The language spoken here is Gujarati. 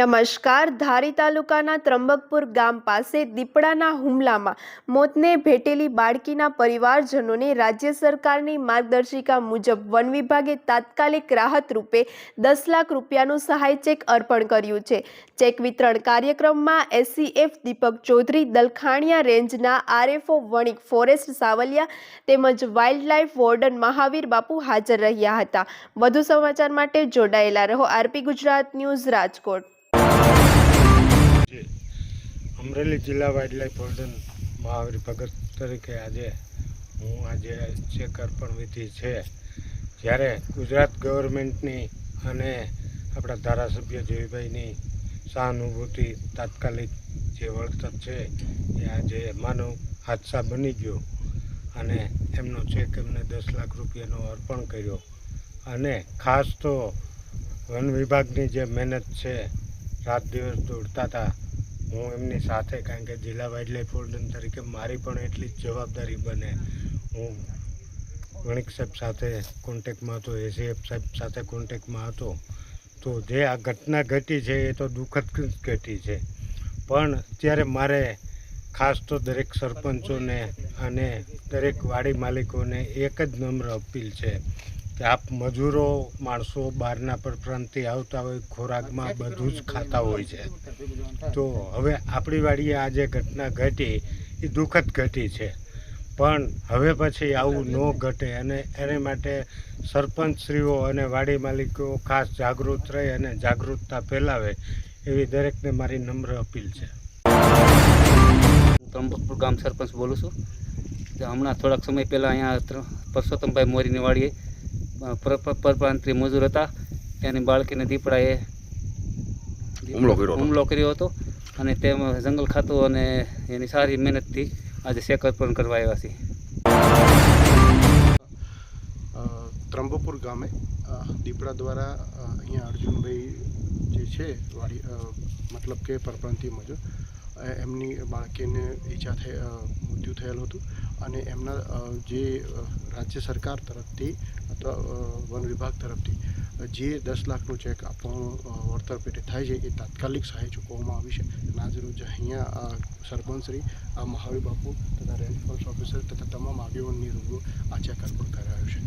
નમસ્કાર. ધારી તાલુકાના ત્રંબકપુર ગામ પાસે દીપડાના હુમલામાં મોતને ભેટેલી બાળકીના પરિવારજનોને રાજ્ય સરકારની માર્ગદર્શિકા મુજબ વન વિભાગે તાત્કાલિક રાહત રૂપે દસ લાખ રૂપિયાનું સહાય ચેક અર્પણ કર્યું છે. ચેક વિતરણ કાર્યક્રમમાં એસસીએફ દીપક ચૌધરી, દલખાણિયા રેન્જના આરએફઓ વણિક ફોરેસ્ટ સાવલિયા તેમજ વાઇલ્ડ લાઇફ વોર્ડન મહાવીર બાપુ હાજર રહ્યા હતા. વધુ સમાચાર માટે જોડાયેલા રહો. RP Gujarat news Rajkot. Amreli જિલ્લા વાઇલ્ડલાઇફ વોર્ડન મહાવીર ભગત તરીકે આજે હું આજે ચેક અર્પણ વિધિ છે. જ્યારે ગુજરાત ગવર્મેન્ટની અને આપણા ધારાસભ્ય જયભાઈની સહાનુભૂતિ તાત્કાલિક જે વળતર છે એ આજે માનવ હાદસા બની ગયો અને એમનો ચેક એમને દસ લાખ રૂપિયાનો અર્પણ કર્યો. અને ખાસ તો વન વિભાગની જે મહેનત છે રાત દિવસ દોડતા હતા. હું એમની સાથે કારણ કે જિલ્લા વાઇલ્ડલાઇફ વોર્ડન તરીકે મારી પણ એટલી જ જવાબદારી બને. હું વણિક સાહેબ સાથે કોન્ટેક્ટમાં હતો એસીએફ સાહેબ સાથે કોન્ટેક્ટમાં હતો. તો જે આ ઘટના ઘટી છે એ તો દુઃખદ ઘટી છે. પણ અત્યારે મારે ખાસ તો દરેક સરપંચોને અને દરેક વાડી માલિકોને એક જ નમ્ર અપીલ છે. કે આપ મજૂરો, માણસો બહારના પર પ્રાંતથી આવતા હોય, ખોરાકમાં બધું જ ખાતા હોય છે. તો હવે આપણી વાડીએ આ જે ઘટના ઘટી, એ દુઃખદ ઘટી છે. પણ હવે પછી આવું ન ઘટે અને એને માટે સરપંચશ્રીઓ અને વાડી માલિકો ખાસ જાગૃત રહે અને જાગૃતતા ફેલાવે એવી દરેકને મારી નમ્ર અપીલ છે. ત્રંબકપુર ગામ સરપંચ બોલું છું. હમણાં થોડાક સમય પહેલાં અહીંયા પરસોત્તમભાઈ મોરીની વાડીએ પરપ્રાંતીય મજૂર હતા ત્યાંની બાળકીને દીપડાએ હુમલો કર્યો હતો. હુમલો કર્યો હતો અને તેમાં જંગલ ખાતું અને એની સારી મહેનતથી આજે શેક અર્પણ કરવા આવ્યા છીએ અ, ત્રંબોપુર ગામે દીપડા દ્વારા અહીંયા અર્જુનભાઈ જે છે વાડી મતલબ કે પરપ્રાંતિ મજૂર એમની બાળકીને ઈજા થઈ મૃત્યુ થયેલું હતું અને એમના જે રાજ્ય સરકાર તરફથી અથવા વન વિભાગ તરફથી જે દસ લાખનું ચેક આપવાનું વળતર પેટે થાય છે એ તાત્કાલિક સહાય ચૂકવવામાં આવી છે. અને અહીંયા અહીંયા સરપંચશ્રી આ મહાવીર બાપુ તથા રેન્ફોર્સ ઓફિસર તથા તમામ આગેવાનની રૂબરૂ આ ચેક અર્પણ કરાયો છે.